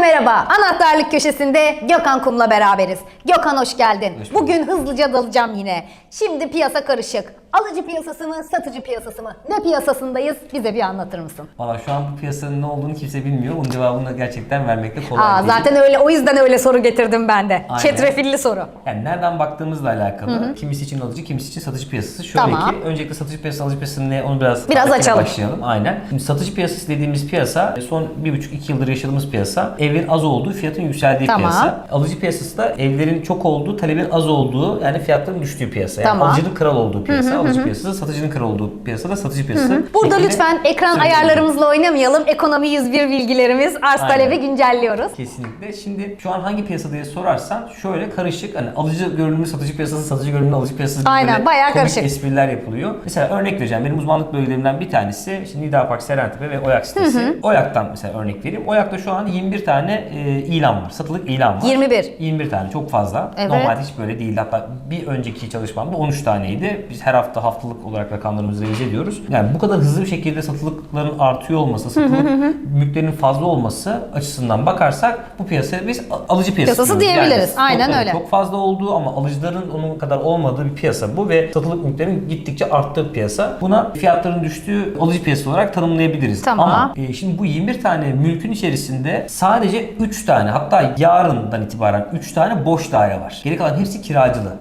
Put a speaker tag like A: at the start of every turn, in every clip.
A: primera merhaba. Anahtarlık köşesinde Gökhan Kum'la beraberiz. Gökhan hoş geldin.
B: Hoş.
A: Bugün hızlıca dalacağım yine. Şimdi piyasa karışık. Alıcı piyasası mı, satıcı piyasası mı? Ne piyasasındayız? Bize bir anlatır mısın?
B: Valla şu an bu piyasanın ne olduğunu kimse bilmiyor. Onun cevabını gerçekten vermekte kolay
A: Aa,
B: değil.
A: zaten öyle o yüzden öyle soru getirdim ben de.
B: Aynen.
A: Çetrefilli soru.
B: Yani nereden baktığımızla alakalı. Kimisi için alıcı, kimisi için satıcı piyasası. Şöyle
A: Tamam.
B: ki öncelikle satıcı piyasası, alıcı piyasası ne onu biraz
A: Biraz açalım.
B: başlayalım. Aynen. Şimdi satıcı piyasası dediğimiz piyasa son bir buçuk iki yıldır yaşadığımız piyasa. Evlerin az olduğu, fiyatın yükseldiği
A: Tamam.
B: piyasa. Alıcı piyasası da evlerin çok olduğu, talebin az olduğu yani fiyatların düştüğü piyasa. Yani
A: Tamam.
B: alıcının kral olduğu piyasa. Alıcı piyasası, satıcının kral olduğu piyasa da satıcı piyasası.
A: Burada
B: şeklinde
A: lütfen ekran ayarlarımızla oynamayalım. Ekonomi 101 bilgilerimiz, arz talebi güncelliyoruz.
B: Kesinlikle. Şimdi şu an hangi piyasa diye sorarsan şöyle karışık. Hani alıcı görünümlü satıcı piyasası, satıcı görünümlü alıcı piyasası
A: Aynen,
B: böyle
A: bayağı
B: komik
A: karışık.
B: espriler yapılıyor. Mesela örnek vereceğim. Benim uzmanlık bölgelerimden bir tanesi işte Nida Park, Serentepe ve Oyak sitesi. Oyak'tan mesela örnek vereyim. Oyak'ta şu an 21 tane e, ilan var. Satılık ilan var.
A: 21.
B: 21 tane çok fazla.
A: Evet.
B: Normalde hiç böyle değil. Hatta bir önceki çalışmamda 13 taneydi. Biz her hafta haftalık olarak rakamlarımızı revize ediyoruz. Yani bu kadar hızlı bir şekilde satılıkların artıyor olması, satılık mülklerin fazla olması açısından bakarsak bu piyasaya biz alıcı piyasası,
A: Piyasası
B: diyoruz.
A: diyebiliriz. Aynen
B: stokların
A: öyle.
B: Çok fazla olduğu ama alıcıların onun kadar olmadığı bir piyasa bu ve satılık mülklerin gittikçe arttığı piyasa. Buna fiyatların düştüğü alıcı piyasası olarak tanımlayabiliriz.
A: Tamam.
B: Ama e, şimdi bu 21 tane mülkün içerisinde sadece 3 tane hatta yarından itibaren 3 tane boş daire var. Geri kalan hepsi kiracılı.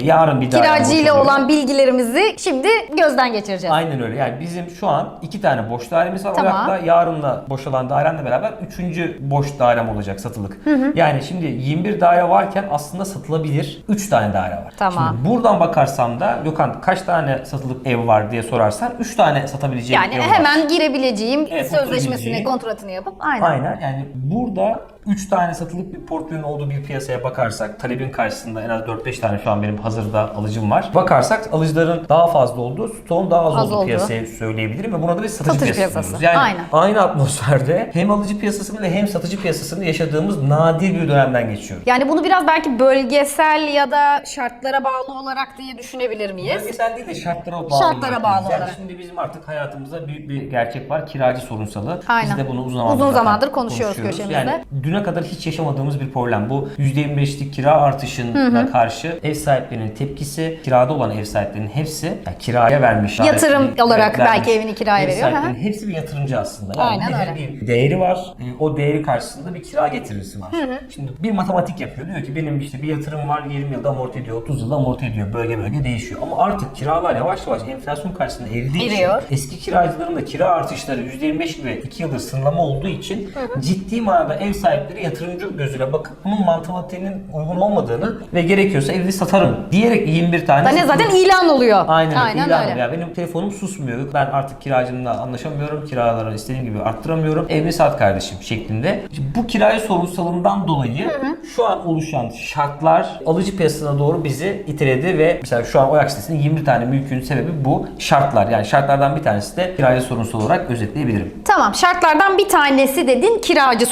B: E, yarın bir daire
A: Kiracı ile olan bilgilerimizi şimdi gözden geçireceğiz.
B: Aynen öyle. Yani bizim şu an iki tane boş dairemiz var.
A: Tamam.
B: Oyak'ta yarınla boşalan dairenle beraber üçüncü boş dairem olacak satılık. Yani şimdi 21 daire varken aslında satılabilir 3 tane daire var.
A: Tamam.
B: Şimdi buradan bakarsam da Gökhan kaç tane satılık ev var diye sorarsan 3 tane satabileceğim
A: Yani
B: ev var.
A: hemen girebileceğim,
B: Evet,
A: sözleşmesini, kontratını yapıp aynen.
B: Aynen yani burada 3 tane satılık bir portföyün olduğu bir piyasaya bakarsak talebin karşısında en az 4-5 tane şu an benim hazırda alıcım var. Bakarsak alıcıların daha fazla olduğu, stoğun daha az,
A: Az
B: olduğu piyasayı söyleyebilirim ve buna da bir satıcı,
A: Satıcı
B: piyasası,
A: piyasası.
B: diyoruz. Yani
A: Aynen.
B: aynı atmosferde hem alıcı piyasasını ve hem satıcı piyasasını yaşadığımız nadir bir dönemden geçiyoruz.
A: Yani bunu biraz belki bölgesel ya da şartlara bağlı olarak diye düşünebilir miyiz?
B: Bölgesel değil de şartlara bağlı.
A: Şartlara bağlı.
B: Yani
A: olarak.
B: şimdi bizim artık hayatımızda büyük bir gerçek var. Kiracı sorunsalı.
A: Aynen.
B: Biz de bunu uzun zamandır,
A: Uzun zamandır konuşuyoruz köşemizde.
B: Yani düne kadar hiç yaşamadığımız bir problem. Bu %25'lik kira artışına karşı ev sahiplerinin tepkisi, kirada olan ev sahiplerinin hepsi yani kiraya vermiş.
A: Yatırım
B: davetli,
A: olarak
B: vermiş
A: belki evini kiraya
B: ev
A: veriyor,
B: sahiplerinin
A: hı
B: hepsi bir yatırımcı aslında. Yani
A: Aynen öyle.
B: Bir değeri var. E, O değeri karşısında bir kira getirisi var. Şimdi bir matematik yapıyor. Diyor ki benim işte bir yatırım var 20 yılda amorti ediyor, 30 yılda amorti ediyor. Bölge bölge değişiyor. Ama artık kiralar yavaş yavaş enflasyon karşısında eridiği için
A: Eriyor.
B: eski kiracıların da kira artışları %25 gibi 2 yıldır sınırlama olduğu için ciddi manada ev sahipleri yatırımcı gözüyle bakıp bunun matematiğinin uygun olmadığını ve gerekiyorsa evi satarım diyerek 21 tane
A: Hani zaten ilan oluyor.
B: Aynen,
A: Aynen
B: ilan
A: öyle.
B: oluyor. Benim telefonum susmuyor. Ben artık kiracımla anlaşamıyorum. Kiraları istediğim gibi arttıramıyorum. Evini sat kardeşim şeklinde. Şimdi bu kirayı sorunsalından dolayı şu an oluşan şartlar alıcı piyasasına doğru bizi iteledi ve mesela şu an Oyak sitesinin 20 tane mülkün sebebi bu şartlar. Yani şartlardan bir tanesi de kirayı sorunsal olarak özetleyebilirim.
A: Tamam şartlardan bir tanesi dedin kiracı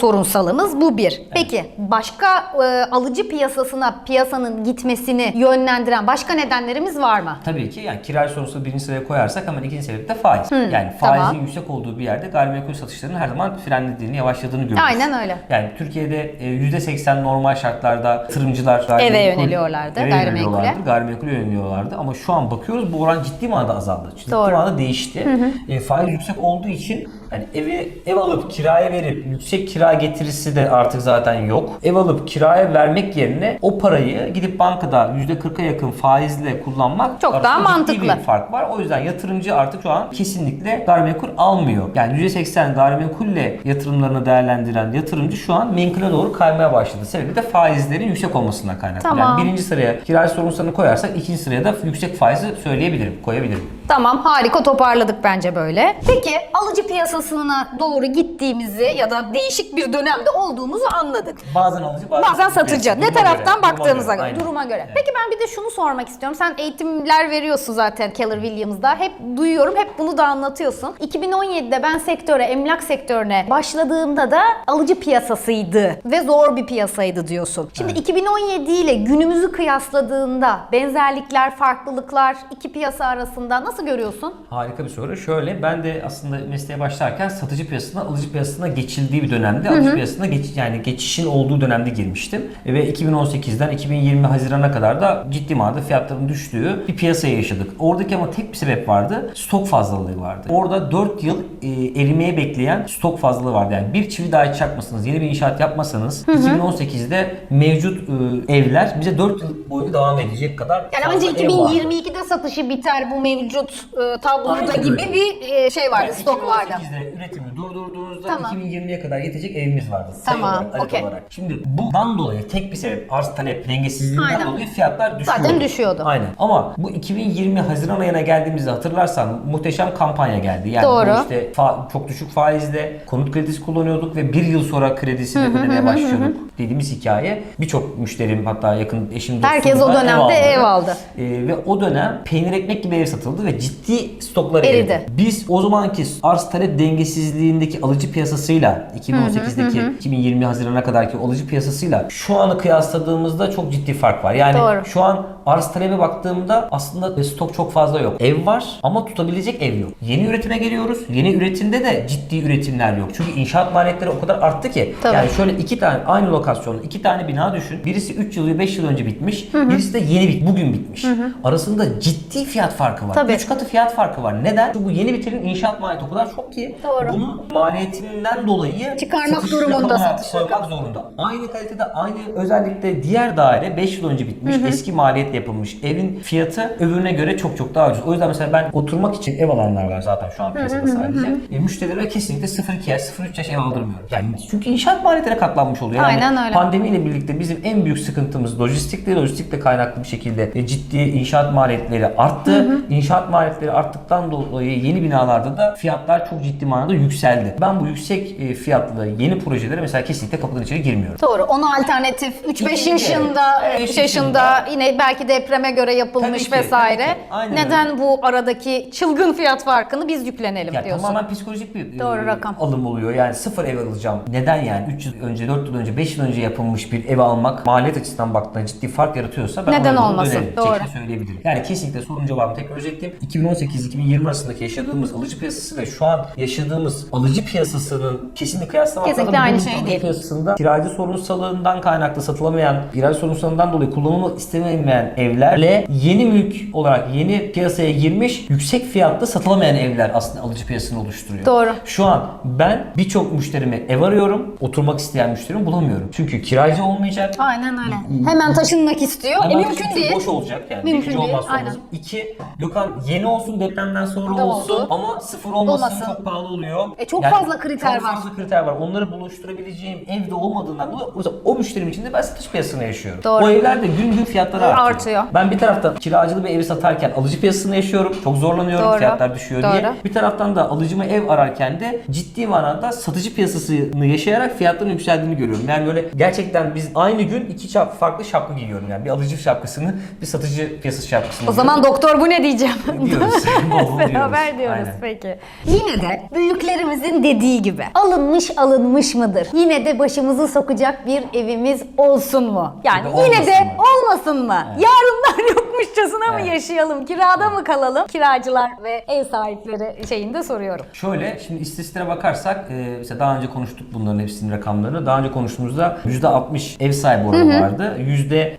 A: sorunsalımız bu bir. Peki başka e, alıcı piyasasına piyasanın gitmesini yönlendiren başka nedenlerimiz var mı?
B: Tabii ki yani kirayı sorunsalı birinci sıraya koyarsak hemen ikinci sebep de faiz. yani faizin
A: tamam.
B: yüksek olduğu bir yerde gayrimenkul satışlarının her zaman frenlediğini, yavaşladığını görüyoruz.
A: Aynen öyle.
B: Yani Türkiye'de e, %80 normal şartlarda yatırımcılar gayrimenkul-
A: yöneliyorlardı,
B: eve
A: gayrimenkule.
B: yöneliyorlardı, Gayrimenkule yöneliyorlardı ama şu an bakıyoruz bu oran ciddi manada azaldı. Ciddi
A: Doğru.
B: manada değişti. E, faiz yüksek olduğu için hani evi ev alıp kiraya verip yüksek kira getirisi de artık zaten yok. Ev alıp kiraya vermek yerine o parayı gidip bankada %40'a yakın faizle kullanmak
A: Çok daha mantıklı.
B: bir fark var. O yüzden yatırımcı artık şu an kesinlikle gayrimenkul almıyor. Yani %80 gayrimenkulle yatırımlarını değerlendiren yatırımcı şu an menkule doğru kaymaya başladı. Sebebi de faizlerin yüksek olmasından kaynaklı.
A: Tamam.
B: Yani birinci sıraya kiracı sorunlarını koyarsak ikinci sıraya da yüksek faizi söyleyebilirim, koyabilirim.
A: Tamam harika toparladık bence böyle. Peki alıcı piyasasına doğru gittiğimizi ya da değişik bir dönemde olduğumuzu anladık.
B: Bazen alıcı bazen,
A: Bazen satıcı. Ne
B: Duruma
A: taraftan
B: göre, duruma
A: baktığımıza göre, duruma göre.
B: Evet.
A: Peki ben bir de şunu sormak istiyorum. Sen eğitimler veriyorsun zaten Keller Williams'da. Hep duyuyorum, hep bunu da anlatıyorsun. 2017'de ben sektöre, emlak sektörüne başladığımda da alıcı piyasasıydı ve zor bir piyasaydı diyorsun. Şimdi 2017 ile günümüzü kıyasladığında benzerlikler, farklılıklar iki piyasa arasında nasıl Nasıl görüyorsun?
B: Harika bir soru. Şöyle ben de aslında mesleğe başlarken satıcı piyasasına alıcı piyasasına geçildiği bir dönemde alıcı piyasasına geç, yani geçişin olduğu dönemde girmiştim. Ve 2018'den 2020 Haziran'a kadar da ciddi manada fiyatların düştüğü bir piyasaya yaşadık. Oradaki ama tek bir sebep vardı. Stok fazlalığı vardı. Orada 4 yıl e, erimeye bekleyen stok fazlalığı vardı. Yani bir çivi daha çakmasanız, yeni bir inşaat yapmasanız 2018'de mevcut e, evler bize 4 yıl boyunca devam edecek kadar
A: Yani önce
B: ev vardı.
A: 2022'de satışı biter bu mevcut e, tabloda
B: Aynen
A: gibi
B: öyle.
A: bir e, şey vardı,
B: Yani
A: stok vardı.
B: 2018'de üretimi durdurduğunuzda
A: Tamam.
B: 2020'ye kadar yetecek evimiz vardı. sayı
A: Tamam,
B: olarak, adet
A: okey.
B: olarak. Şimdi bundan dolayı tek bir sebep arz talep dengesizliğinden
A: Aynen.
B: dolayı fiyatlar düşüyordu.
A: Zaten düşüyordu.
B: Aynen. Ama bu 2020 Haziran ayına geldiğimizde hatırlarsan muhteşem kampanya geldi. Yani
A: Doğru.
B: bu işte fa- çok düşük faizle konut kredisi kullanıyorduk ve bir yıl sonra kredisini ödemeye başlıyorduk dediğimiz hikaye. Birçok müşterim hatta yakın eşim dostum
A: Herkes o
B: da
A: dönemde ev aldı.
B: ee, ve o dönem peynir ekmek gibi ev satıldı ve ciddi stoklar
A: Eridi.
B: eridi. Biz o zamanki arz talep dengesizliğindeki alıcı piyasasıyla 2018'deki 2020 Haziran'a kadarki alıcı piyasasıyla şu anı kıyasladığımızda çok ciddi fark var. Yani
A: Doğru.
B: şu an arz talebe baktığımda aslında stok çok fazla yok. Ev var ama tutabilecek ev yok. Yeni üretime geliyoruz. Yeni üretimde de ciddi üretimler yok. Çünkü inşaat maliyetleri o kadar arttı ki.
A: Tabii.
B: Yani şöyle iki tane aynı lokasyonda iki tane bina düşün. Birisi 3 yıl ve 5 yıl önce bitmiş. Birisi de yeni bit bugün bitmiş. Arasında ciddi fiyat farkı var.
A: Tabii.
B: 3 katı fiyat farkı var. Neden? Çünkü bu yeni bitirin inşaat maliyeti o kadar çok ki
A: Doğru.
B: bunun maliyetinden dolayı
A: Çıkarmak durumunda,
B: rakamına
A: satış
B: koymak zorunda. Aynı kalitede aynı özellikle diğer daire 5 yıl önce bitmiş eski maliyetle yapılmış. Evin fiyatı öbürüne göre çok çok daha ucuz. O yüzden mesela ben oturmak için ev alanlar var zaten şu an piyasada sadece. E, müşterilere kesinlikle 0-2 yaş, 0-3 yaş ev aldırmıyorum. Yani çünkü inşaat maliyetine katlanmış oluyor. Yani
A: Aynen öyle.
B: Pandemiyle birlikte bizim en büyük sıkıntımız lojistikle lojistikle kaynaklı bir şekilde e, ciddi inşaat maliyetleri arttı. İnşaat maliyetleri arttıktan dolayı yeni binalarda da fiyatlar çok ciddi manada yükseldi. Ben bu yüksek e, fiyatlı yeni projelere mesela kesinlikle kapıdan içeri girmiyorum.
A: Doğru. Ona alternatif 3-5
B: İkinci,
A: yaşında,
B: evet.
A: 3
B: Beş
A: yaşında
B: yaşında.
A: yine belki depreme göre yapılmış
B: Tabii ki,
A: vesaire.
B: tabii ki. Aynen
A: Neden bu aradaki çılgın fiyat farkını biz yüklenelim
B: Ya
A: diyorsun?
B: tamamen psikolojik bir
A: Doğru
B: e,
A: rakam.
B: alım oluyor. Yani sıfır ev alacağım. Neden yani? 3 yıl önce, 4 yıl önce, 5 yıl önce yapılmış bir ev almak maliyet açısından baktığında ciddi fark yaratıyorsa ben
A: Neden olmasın? Doğru.
B: söyleyebilirim. Yani kesinlikle sorun cevabını tekrar özetleyeyim. 2018-2020 arasındaki yaşadığımız alıcı piyasası ve şu an yaşadığımız alıcı piyasasının kesinlikle kıyaslamak
A: Kesinlikle aynı şey değil.
B: piyasasında kiracı sorunsalından kaynaklı satılamayan, kiracı sorunsalından dolayı kullanımı istemeyen evlerle yeni mülk olarak yeni piyasaya girmiş yüksek fiyatlı satılamayan evler aslında alıcı piyasasını oluşturuyor.
A: Doğru.
B: Şu an ben birçok müşterime ev arıyorum. Oturmak isteyen müşterimi bulamıyorum. Çünkü kiracı olmayacak.
A: Aynen öyle. Hemen taşınmak istiyor.
B: Hemen
A: e mümkün
B: çünkü
A: değil.
B: Boş olacak yani.
A: Mümkün
B: Birinci
A: değil,
B: olmazsa
A: aynen.
B: olmaz. İki, lokal yeni olsun depremden sonra
A: Da
B: olsun
A: oldu.
B: ama sıfır olmasın,
A: Olmasın.
B: çok pahalı oluyor.
A: E, çok fazla kriter
B: çok
A: var.
B: fazla kriter var. Onları buluşturabileceğim evde olmadığından dolayı o müşterim için de ben satış piyasasında yaşıyorum.
A: Doğru.
B: O evler de gün gün fiyatları artıyor.
A: Artıyor.
B: Ben bir taraftan kiracılı bir evi satarken alıcı piyasasında yaşıyorum. Çok zorlanıyorum
A: Doğru.
B: fiyatlar düşüyor diye.
A: Doğru.
B: Bir taraftan da alıcıma ev ararken de ciddi manada satıcı piyasasını yaşayarak fiyatların yükseldiğini görüyorum. Yani böyle gerçekten biz aynı gün iki farklı şapka giyiyorum yani. Bir alıcı şapkasını, bir satıcı piyasası şapkasını.
A: O zaman doktor bu ne diyeceğim?
B: Diyoruz.
A: Beraber
B: diyoruz.
A: diyoruz
B: Aynen.
A: peki. Yine de büyüklerimizin dediği gibi alınmış alınmış mıdır? Yine de başımızı sokacak bir evimiz olsun mu? Yani
B: Ya da
A: yine de
B: olmasın mı?
A: olmasın mı? Yarınlar yokmuşçasına mı
B: Evet.
A: yaşayalım? Kirada mı kalalım? Kiracılar ve ev sahipleri şeyinde soruyorum.
B: Şöyle şimdi istatistiklere bakarsak e, mesela daha önce konuştuk bunların hepsinin rakamlarını. Daha önce konuştuğumuzda %60 ev sahibi oranı vardı.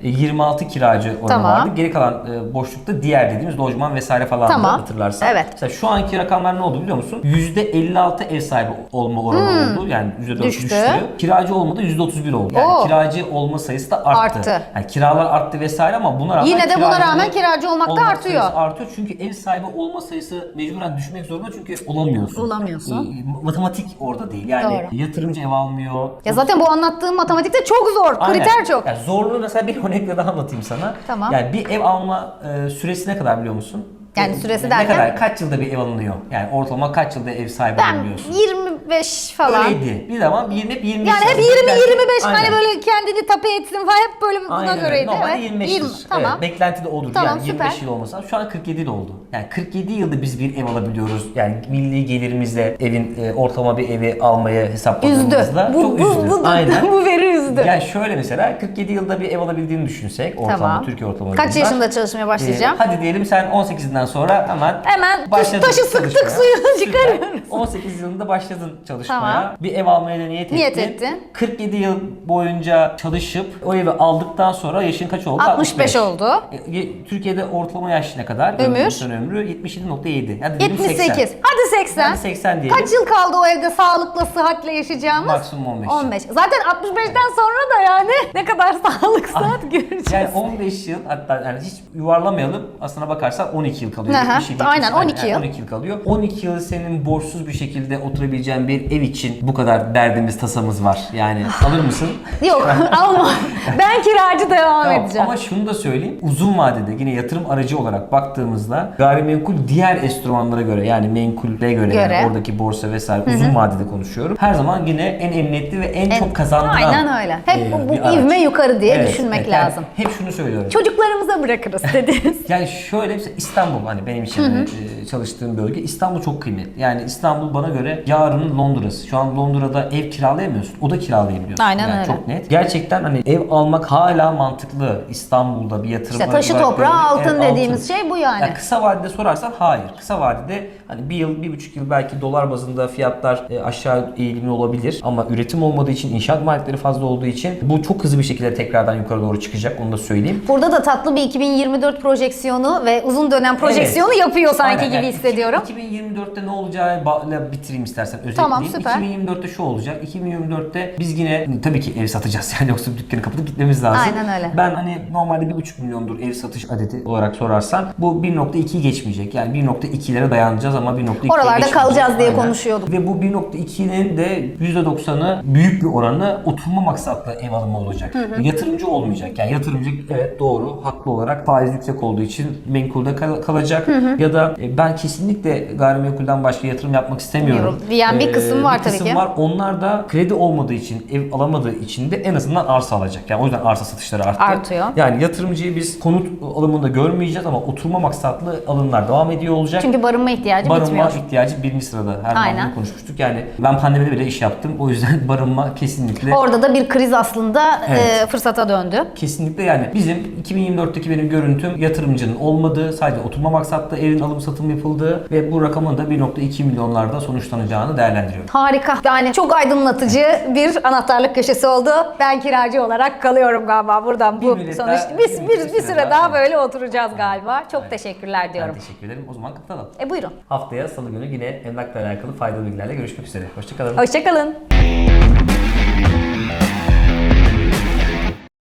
B: %26 kiracı oranı
A: Tamam.
B: vardı. Geri kalan e, boşlukta diğer dediğimiz lojman vesaire falan
A: Tamam.
B: da hatırlarsan.
A: Evet.
B: Mesela şu anki rakamlar ne oldu biliyor musun? %56 ev sahibi olma oranı oldu. Yani %4
A: Düştü.
B: düştü. Kiracı olmadı %31 oldu. Yani
A: Oo.
B: kiracı olma sayısı da arttı.
A: Arttı.
B: Yani kiralar arttı vesaire ama buna rağmen
A: Yine de buna rağmen kiracı olmak da
B: olma
A: artıyor.
B: artıyor. Çünkü ev sahibi olma sayısı mecburen düşmek zorunda çünkü olamıyorsun.
A: Olamıyorsun.
B: Ee, matematik orada değil. Yani
A: Doğru.
B: yatırımcı ev almıyor.
A: Ya zaten bu anlattığım matematikte çok zor.
B: Aynen.
A: Kriter çok.
B: Yani zorluğu mesela bir örnekle daha anlatayım sana.
A: Tamam.
B: Yani bir ev alma e, süresi ne kadar biliyor musun?
A: Yani süresi
B: ne
A: derken?
B: kadar? Kaç yılda bir ev alınıyor? Yani ortalama kaç yılda ev sahibi
A: Ben
B: olabiliyorsun?
A: 25 falan.
B: Öyleydi. Bir zaman bir hep 25
A: Yani hep
B: yıl.
A: 20
B: Ben-
A: 25 hani
B: Aynen.
A: böyle kendini tape etsin falan hep böyle buna
B: Aynen
A: göreydi.
B: Normalde
A: evet.
B: 25
A: 20,
B: yıl.
A: tamam.
B: Evet, beklenti de odur.
A: Tamam,
B: yani 25
A: süper.
B: yıl olmasa şu an 47 yıl oldu. Yani 47 yılda biz bir ev alabiliyoruz. Yani milli gelirimizle evin e, ortalama bir evi almaya
A: Üzdü.
B: hesapladığımızda
A: Bu,
B: çok
A: bu,
B: üzdü.
A: bu,
B: Aynen.
A: bu veri üzdü.
B: Yani şöyle mesela 47 yılda bir ev alabildiğini düşünsek ortalama
A: Tamam.
B: Türkiye ortalamasında.
A: Kaç yaşında çalışmaya başlayacağım?
B: Ee, hadi diyelim sen 18'inden sonra hemen
A: Hemen
B: başladın
A: taşı sıktık
B: çalışmaya.
A: suyunu
B: Süper.
A: çıkarıyoruz.
B: 18 yılında başladın çalışmaya.
A: Tamam.
B: Bir ev almaya da niyet,
A: Niyet
B: ettin.
A: ettin.
B: 47 yıl boyunca çalışıp o evi aldıktan sonra yaşın kaç oldu?
A: 65 oldu.
B: E, Türkiye'de ortalama yaş ne kadar?
A: Ömür?
B: İnsan ömrü 77.7. Hadi diyelim
A: 78.
B: 80.
A: Hadi 80.
B: Hadi 80 diyelim.
A: Kaç yıl kaldı o evde sağlıkla, sıhhatle yaşayacağımız?
B: Maksimum 15 yıl.
A: 15. Zaten 65'ten sonra da yani ne kadar sağlık saat göreceğiz.
B: Yani 15 yıl hatta yani hiç yuvarlamayalım. Aslına bakarsan 12 yıl kalıyor.
A: Aha,
B: 70, 70,
A: aynen, 12 yıl.
B: 12 yıl kalıyor. 12 yıl senin borçsuz bir şekilde oturabileceğin bir ev için bu kadar derdimiz tasamız var. Yani alır mısın?
A: Yok alma. Ben kiracı devam
B: Tamam,
A: edeceğim.
B: Ama şunu da söyleyeyim. Uzun vadede yine yatırım aracı olarak baktığımızda gayrimenkul diğer enstrümanlara göre yani menkule göre,
A: Göre.
B: yani oradaki borsa vesaire uzun vadede konuşuyorum. Her zaman yine en emniyetli ve en,
A: En-
B: çok kazandıran
A: Aynen öyle. Hep
B: e,
A: bu, bu
B: bir araç.
A: ivme yukarı diye
B: Evet,
A: düşünmek
B: evet, yani
A: lazım.
B: hep şunu söylüyorum.
A: Çocuklarımıza bırakırız dediniz.
B: Yani şöyle mesela İstanbul hani benim için e, çalıştığım bölge İstanbul çok kıymetli. Yani İstanbul bana göre yarının Londra'sı. Şu an Londra'da ev kiralayamıyorsun. O da kiralayabiliyorsun.
A: Aynen
B: yani
A: öyle.
B: Çok net. Gerçekten hani ev almak hala mantıklı İstanbul'da bir yatırım
A: İşte taşı
B: görmek.
A: altın dediğimiz şey bu yani.
B: Ya kısa vadede sorarsan hayır. Kısa vadede hani bir yıl, bir buçuk yıl belki dolar bazında fiyatlar e, aşağı eğilimli olabilir. Ama üretim olmadığı için, inşaat maliyetleri fazla olduğu için bu çok hızlı bir şekilde tekrardan yukarı doğru çıkacak. Onu da söyleyeyim.
A: Burada da tatlı bir 2024 projeksiyonu ve uzun dönem projeksiyonu yapıyor sanki
B: Aynen,
A: gibi
B: yani
A: hissediyorum.
B: 2024'te ne olacağıyla bitireyim istersen özetleyeyim.
A: Tamam, süper.
B: 2024'te şu olacak. 2024'te biz yine tabii ki ev satacağız yani yoksa dükkanı kapatıp gitmemiz lazım.
A: Aynen öyle.
B: Ben hani normalde 1,5 milyondur ev satış adeti olarak sorarsan bu 1.2'yi geçmeyecek. Yani 1.2'lere dayanacağız ama 1.2'ye
A: Oralarda kalacağız diye
B: Aynen.
A: konuşuyorduk.
B: Ve bu 1.2'nin de %90'ı büyük bir oranı oturma maksatlı ev alımı olacak. Yatırımcı olmayacak. Yani yatırımcı evet doğru haklı olarak faiz yüksek olduğu için menkulde kal- kalacak. Ya da e, ben kesinlikle gayrimenkulden başka yatırım yapmak istemiyorum.
A: Diyen bir kısım var
B: bir
A: tabii
B: kısım
A: ki.
B: var. Onlar da kredi olmadığı için, ev alamadığı için de en azından arsa alacak. Yani o yüzden arsa satışları arttı.
A: Artıyor.
B: Yani yatırımcıyı biz konut alımında görmeyeceğiz ama oturma maksatlı alımlar devam ediyor olacak.
A: Çünkü barınma ihtiyacı
B: Barınma
A: bitmiyor.
B: ihtiyacı birinci sırada. Her zaman
A: Aynen.
B: konuşmuştuk. Yani ben pandemide bile iş yaptım. O yüzden barınma kesinlikle
A: Orada da bir kriz aslında
B: Evet.
A: e, fırsata döndü.
B: Kesinlikle yani bizim 2024'teki benim görüntüm yatırımcının olmadığı, sadece oturma maksatlı evin alım satım yapıldığı ve bu rakamın da 1.2 milyonlarda sonuçlanacağını değerlendiriyorum.
A: Harika. Yani çok aydınlatıcı bir anahtarlık köşesi oldu. Ben kiracı olarak kalıyorum galiba buradan bu
B: müddet
A: sonuç.
B: daha-
A: Biz
B: bir
A: bir,
B: süre
A: daha,
B: evet.
A: böyle oturacağız galiba. Çok teşekkürler
B: Ben
A: diyorum.
B: teşekkür ederim. O zaman kapatalım.
A: E buyurun.
B: Haftaya salı günü yine emlakla alakalı faydalı bilgilerle görüşmek üzere. Hoşçakalın.
A: Hoşçakalın.